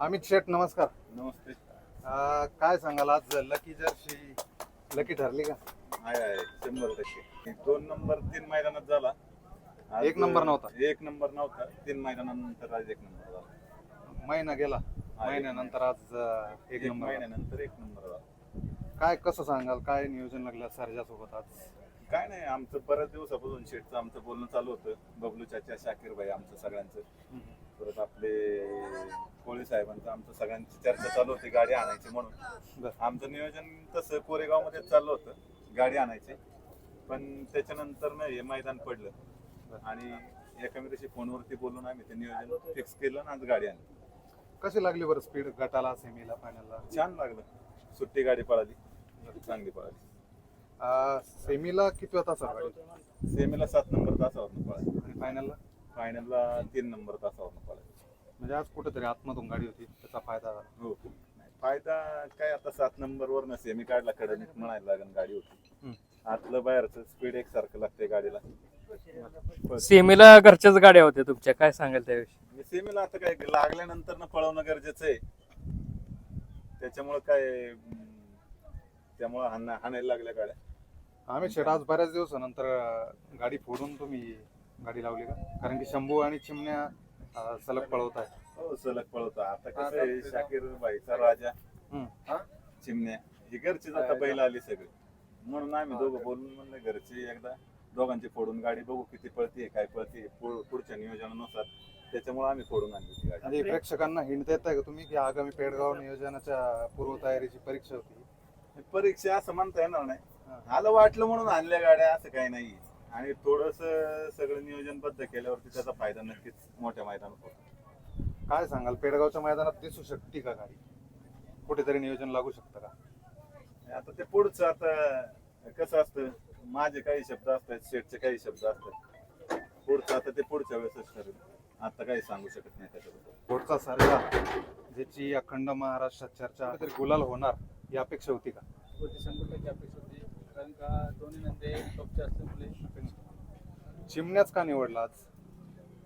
अमित शेठ नमस्कार. नमस्ते. अं, काय सांगाल आज? लकी जर्सी लकी ठरली का? आहे आहे शंभर टक्के. दोन नंबर तीन मैदानात झाला. आज एक नंबर नव्हता. एक नंबर नव्हता. तीन मैदानानंतर आज एक नंबर झाला. महिना गेला. महिन्यानंतर आज अं, एक नंबर महिन्यानंतर एक नंबर झाला. काय कसं सांगाल? काय नियोजन लागलं सरजा सोबत आज? काय नाही आमचं बऱ्याच दिवसापासून शेटचं आमचं बोलणं चालू होतं. बबलू चाचा शाकीर भाई आमचं सगळ्यांचं. परत आपले कोळी साहेबांचं आमचं सगळ्यांची चर्चा चालू होती गाडी आणायची म्हणून. आमचं नियोजन तसं कोरेगावमध्ये चाललं होतं गाडी आणायची. पण त्याच्यानंतर नाही हे मैदान पडलं. आणि एकामेकाशी फोनवरती बोलून आम्ही ते नियोजन फिक्स केलं आणि आज गाडी आणली. कशी लागली बरं स्पीड गटाला सेमीला फायनलला छान लागलं. सुट्टी गाडी पळाली. चांगली पळाली. सेमीला किती होता सर गाडी? सेमीला सात नंबर तासावरनं पळाली. आणि फायनलला फायनलला तीन नंबर तासावरनं पळाली म्हणजे आज कुठेतरी आतमधून गाडी होती त्याचा फायदा झाला. हो. नाही, फायदा काय आता सात नंबर वर सेमी काढला कडे म्हणायला लागेल गाडी होती. हम्म. आतलं बाहेरचं स्पीड एकसारखं लागते गाडीला. सेमीला घरच्याच गाड्या होत्या तुमच्या. काय सांगाल त्याविषयी? आणि सेमीला आता काय लागल्यानंतर ना पळवणं गरजेचं आहे. त्याच्यामुळं काय अं, त्यामुळं हाणा हाणायला लागल्या गाड्या. आम्ही शेठ आज बऱ्याच दिवसानंतर अं, गाडी फोडून तुम्ही गाडी लावली का? कारण की शंभू आणि चिमण्या अं, सलग पळवत आहे हो सलग पळवतो आता कसं आहे शाकीर बाईचा राजा. हा? चिमण्या. ही घरचीच आता बैल आली सगळी. म्हणून आम्ही दोघं बोलून म्हणलं घरची एकदा दोघांची फोडून गाडी बघू किती पळतीये काय पळतीये. पुढ- पुढच्या नियोजनानुसार त्याच्यामुळे आम्ही फोडून आणली होती गाडी. आणि प्रेक्षकांना हिंट देताय का तुम्ही की आगामी पेडगाव नियोजनाच्या पूर्वतयारीची परीक्षा होती? परीक्षा असं म्हणता येणार नाही. आलं वाटलं म्हणून आणल्या गाड्या असं काही नाही आणि थोडस सगळं नियोजनबद्ध केल्यावरती त्याचा फायदा नक्कीच मोठ्या मैदानात होतो. काय सांगाल? पेडगावच्या मैदानात दिसू शकते का गाडी? कुठेतरी नियोजन लागू शकतं का? आता ते पुढचं आता कसं असतं? माझे काही शब्द असतात शेटचे काही शब्द असतात. पुढचं आता ते पुढच्या वेळेसच ठरेल. आता काही सांगू शकत नाही त्याच्याबद्दल. पुढचा सर्जा ज्याची अखंड महाराष्ट्रात चर्चा तरी गुलाल होणार ही अपेक्षा होती का? होती शंभर टक्के अपेक्षा होती. कारण का दोन्ही नंदे टॉपचे असल्यामुळे चिमण्याच का निवडला आज?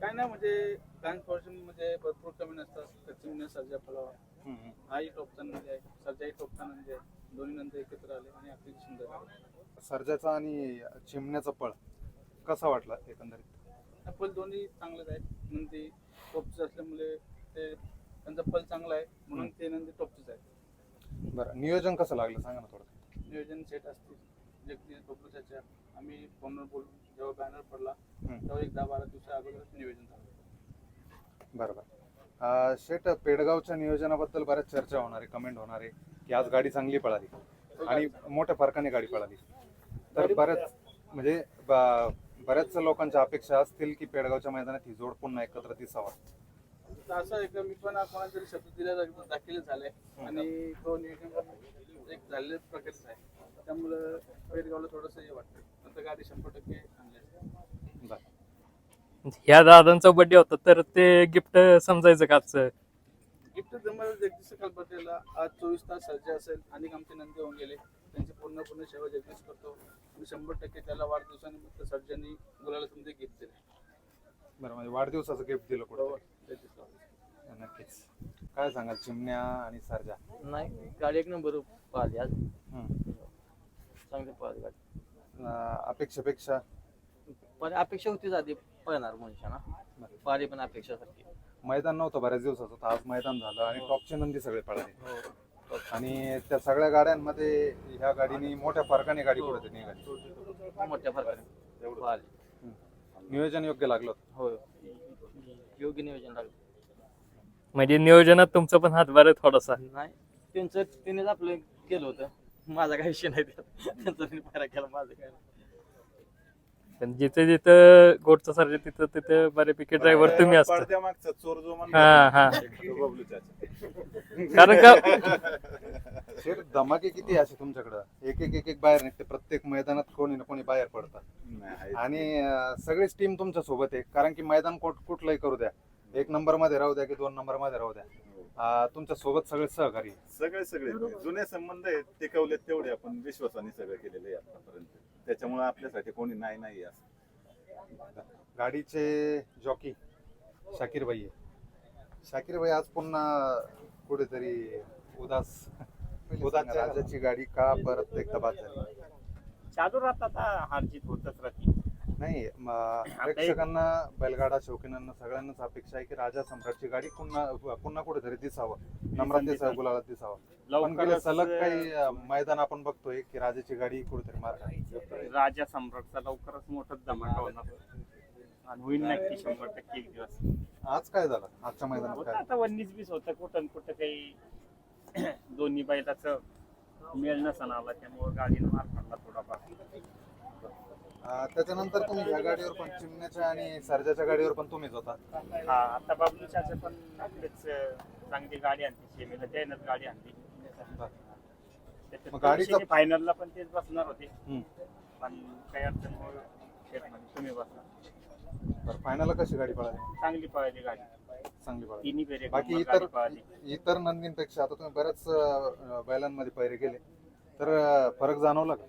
काय नाही म्हणजे ट्रान्सपोर्टेशनमध्ये भरपूर कमी नसतात. तर चिमण्या सर्जा फलावा हम्म. हाही नंदी आहे. सर्जाही टॉपचा नंदी आहे दोन्ही नंदी एकत्र आले आणि आपली सुंदर आहे. सर्जाचा आणि चिमण्याचा पळ कसा वाटला एकंदरीत? पल दोन्ही चांगलेच आहेत नंदी टॉपचे असल्यामुळे ते त्यांचा पल चांगला आहे. म्हणून ते नंदी टॉपचेच आहेत. बरं नियोजन कसं लागलं? सांगा ना थोडं. नियोजन सेट असतील. जगदीश बबलूच्या आम्ही फोनवर बोलून जेव्हा बॅनर पडला. तेव्हा एक दहा बारा दिवसा अगोदरच नियोजन झालं. बरं बरं अं, शेठ पेडगावच्या नियोजनाबद्दल बऱ्याच चर्चा होणार आहे कमेंट होणार आहे की आज गाडी चांगली पळाली आणि मोठ्या फरकाने गाडी पळाली. तर बऱ्याच म्हणजे बऱ्याच लोकांच्या अपेक्षा असतील की पेडगावच्या मैदानात ही जोड पुन्हा एकत्र दिसावा. असं आहे का मी पण कोणाला तरी शब्द दिला दाखल झालाय आणि तो नियोजन एक झालेल्या प्रकारचा आहे त्यामुळं पेडगावला थोडंसं हे वाटतं. नंतर गाडी शंभर टक्के आणली बरं ह्या दादांचा बर्थडे होता तर ते गिफ्ट समजायचं का आजचं? गिफ्ट जमायला जगदीश बर्थडेला आज चोवीस तास सर्जा असेल आणि आमचे नंदी होऊन गेले. त्यांची पूर्ण पूर्ण सेवा जगदीश करतो. आणि शंभर टक्के त्याला वाढदिवसानिमित्त सर्जांनी गुलाला समजे गिफ्ट दिले. बरं म्हणजे वाढदिवसाचं गिफ्ट दिलं कुठं. नक्कीच. काय सांगाल चिमण्या आणि सरजा? नाही गाडी एक नंबर पाहिली आज. हम्म. चांगली पाहिली गाडी. अं, अपेक्षेपेक्षा? पण अपेक्षा होतीच आधी पळणार मनुष्याना. पारी पण अपेक्षासारखी. मैदान नव्हतं बऱ्याच दिवसाचं तर आज मैदान झालं आणि टॉपचे नंदी सगळे पळाले. हो. आणि त्या सगळ्या गाड्यांमध्ये ह्या गाडीनी मोठ्या फरकाने गाडी पुढे निघाली. मोठ्या फरकाने. पाहिली. नियोजन योग्य लागलं होतं. हो. योग्य नियोजन लागलं. म्हणजे नियोजनात तुमचा पण हातभार आहे थोडासा नाही त्यांचं तिनेच आपलं केलं होतं माझा काही विषय नाही त्यात. त्यांचा पायरा केला माझं काय नाही. पण जिथे जिथं गोडचा सर्जे तिथं तिथं बऱ्यापैकी ड्रायव्हर तुम्ही असता पडद्यामागचा चोर जो हा, हा. तो बबलू चाचा. कारण का शेर धमाके किती असे तुमच्याकडं एक एक एक एक बाहेर निघते प्रत्येक मैदानात कोणी ना कोणी बाहेर पडतात नाही. आणि अं, सगळीच टीम तुमच्यासोबत आहे कारण की मैदान कुठ कुठलंही करू द्या एक नंबरमध्ये राहू द्या की दोन नंबरमध्ये राहू द्या. अं, तुमच्यासोबत सगळे सहकारी आहे. सगळे सगळे. जुने संबंध आहेत टिकवलेत तेवढे आपण विश्वासाने सगळं केलेलं आहे आतापर्यंत. त्याच्यामुळे आपल्यासाठी कोणी नाही नाही आहे असं. गाडीचे जॉकी शाकीर भाई आहे. शाकीर भाई आज पुन्हा कुठेतरी उदास उदास राजाची गाडी का परत एकदा बाद झाली? चालू राहतात हा, हार जीत होतच राहते. नाही म, प्रेक्षकांना बैलगाडा शौकीनांना सगळ्यांनाच अपेक्षा आहे की राजा सम्राटची गाडी पुन्हा पुन्हा कुठेतरी दिसावं. नम्रात दिसावं गुलाला दिसावं. पण गेले लवकरच सलग काही अ, मैदान आपण बघतोय की राजाची गाडी कुठेतरी मार खाते. राजा सम्राटचा लवकरच मोठाच धमाका होणार. आणि होईल नक्की शंभर टक्के एक दिवस. आज काय झालं? आजच्या मैदानात होतं काय? आता वन्नीस बीस होतं कुठं न कुठं काही दोन्ही बैलाचं मेळ नसन आला त्यामुळे गाडीनं मार पडला थोडाफार. अ, त्याच्यानंतर तुम्ही या गाडीवर पण चिमण्याच्या आणि सर्जाच्या गाडीवर पण तुम्हीच होता. हा आता बाबलू चाचा पण आपलेच अं, चांगली गाडी आणते शेमीला त्यानंच गाडी आणली. मग गाडीचा- फायनलला पण तेच बसणार होते. पण काही अडचणमुळे शेतमध्ये तुम्ही बसला बरं फायनल कशी गाडी पळाली? चांगली पळाली गाडी. चांगली पळाली. तिन्ही फेरे बाकी गाडी इतर पळाली. इतर नंदींपेक्षा आता तुम्ही बऱ्याच अ, बैलांमध्ये पैरे केले तर अ, फरक जाणवला का?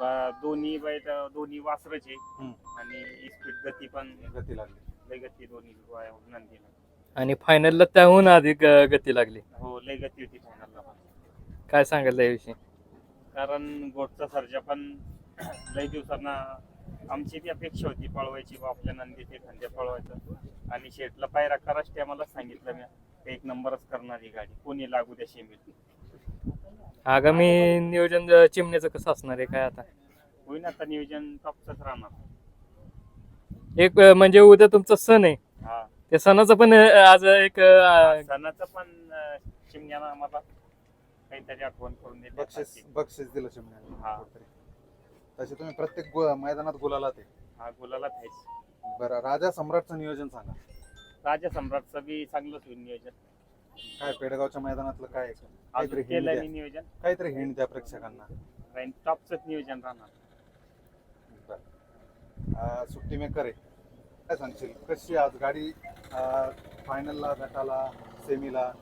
ब- दोन्ही बैल दोन्ही वासरच हम्म. आणि स्पीड गती पण गती लागली. लय गती दोन्ही वाय- नंदीला आणि फायनलला त्याहून अधिक अं, गती लागली. हो लय गती होती फायनलला पण. काय सांगाल याविषयी कारण गोटचा सर्जा पण लय दिवसांना आमची ती अपेक्षा होती पळवायची बा आपल्या नंदी ते खांद्या पळवायचं. आणि शेटला पायरा कराच ते आम्हाला सांगितलं मी एक नंबरच करणार ही गाडी. कोणी लागू द्या शेमील आगामी नियोजन चिमण्याचं कसं असणार आहे काय आता? होईन आता नियोजन टॉपचंच राहणार. एक अं, म्हणजे उद्या तुमचा सण आहे. हा. त्या सणाचं पण अं, आज एक अं, सणाचं पण अं, चिमण्यानं आम्हाला काहीतरी आठवण करून दिली बक्षीस बक्षीस दिलं चिमण्याने. हा. तसे तुम्ही प्रत्येक गु- मैदानात गुलाला ते हा गुलाला थायच बरं राजा सम्राटचं नियोजन सांगा. राजा सम्राटचं बी चांगलंच होईल नियोजन. काय पेडगावच्या मैदानातलं काय काहीतरी द्या. मी नियोजन. काहीतरी हिंट द्या प्रेक्षकांना. राहीन टॉपचंच नियोजन राहणार. बरं. अं, सुट्टी मेकर आहे. काय सांगशील? कशी आज गाडी फायनलला गटाला सेमीला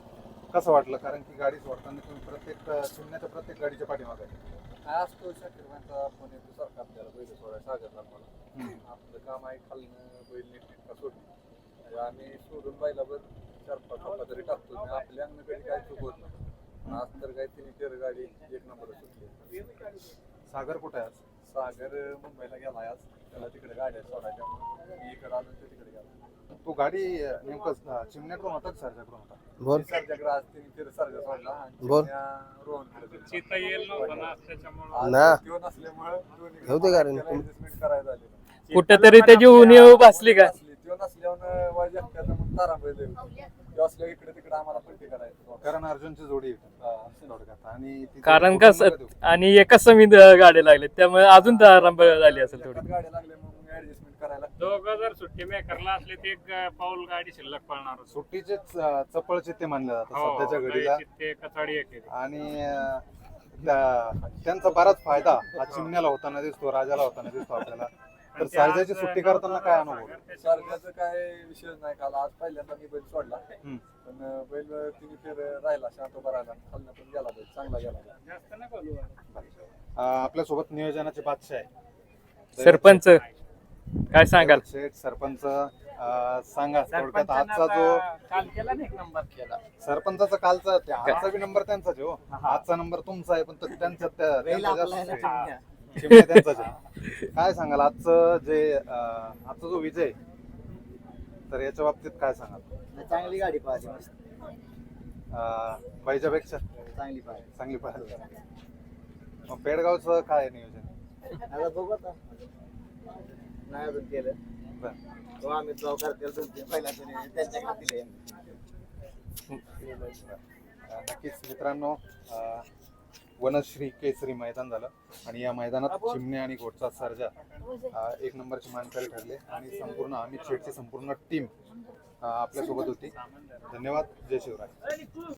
कसं वाटलं? कारण की गाडी सोडताना तुम्ही प्रत्येक अं, शून्याच्या प्रत्येक गाडीच्या पाठीमागे आहे. काय असतो शाकीरबाईंचा फोन येतो सारखा आपल्याला बैल सोडायला सागरला मला. आपलं काम आहे खालनं बैल नीट नीटका सोडणे. म्हणजे आम्ही सोडून बैलावर चार पाच टप्पा तरी टाकतो. आणि आपल्या अंगण कधी काय चूक होत नाही. आज तर काय तिने तेर गाडी एक नंबर सुटली. सागर कुठे आहे आज? सागर मुंबईला गेलाय आज. त्याला तिकडे गाड्या सोडायच्या मी इकडे आलो तो तिकडे गेला. तू गाडी नेमकं चिमण्याकडून होता सरच्याकडून होता? बोल. सरच्याकडे आज तिने तेर सरजा सोडला आणि बोल. चिमण्या रोहनकडे दिला. चिता येईल नव्हता ना त्याच्यामुळे. आज ना. त्यो नसल्यामुळं दोन्ही करायला झाली कुठेतरी त्याची उणीव भासली का? त्यो नसल्यावर असल्या इकडे तिकडे आम्हाला पलटी करायचं. कारण अर्जुनची जोडी आहे. हा. थोडक्यात. आणि ती कारण देऊ. आणि एकाच समीत गाडी लागली. त्यामुळे अजून आरंभ झाली असेल थोडी. एकाच गाड्या लागल्या मग ऍडजस्टमेंट करायला दोघं जर सुट्टी मेकरला असले ते एक अं, पाऊल गाडी शिल्लक पळणार होती. सुट्टीचे चपळ चित्ते मानले जातात हो, सध्याच्या घडीला. लय चित्ते कचाडी एक आहे. आणि अं, त्या- त्यांचा बराच फायदा हा चिमण्याला होताना दिसतो राजाला होताना दिसतो आपल्याला. तर सर्जाची सुट्टी करताना काय अनुभव? सारख्याचं काय विषय नाही काल. आज पहिल्यांदा मी बैल सोडला. हम्म. पण बैल तिने फेर राहिला शांत उभा राहिला. खालनं पण गेला बैल चांगला गेला जास्त नाही बोलू. आपल्यासोबत नियोजनाचे बादशाह आहे सरपंच काय सांगाल? शेठ सरपंच अं, सांगा थोडक्यात आजचा जो काल केला ना एक नंबर केला. सरपंचाचा कालचा आजचा बी नंबर त्यांचाच आहे हो आजचा नंबर तुमचा आहे पण तो त्यांच्या त्या- त्यांचा जास्त आहे. चिमण्या त्यांचाच आहे. काय सांगाल? आजचं जे अं, आजचा जो विजय तर याच्या बाबतीत काय सांगाल? चांगली गाडी पाहिजे मस्त. अं, बाईच्यापेक्षा चांगली पाहिजे चांगली पाहिजे मग पेडगावचं काय नियोजन? आता बघू आता. नाही अजून केलं. बरं. तो आम्ही जाऊ करतील दोन तीन पहिला तरी त्यांच्या खातील. अं, नक्कीच मित्रांनो अं, वनश्री केसरी मैदान झालं. आणि या मैदानात चिमणे आणि गोटचा सर्जा अं, एक नंबरचे मानकरी ठरले. आणि संपूर्ण अमित शेठची संपूर्ण टीम आपल्यासोबत होती. धन्यवाद. जय शिवराय.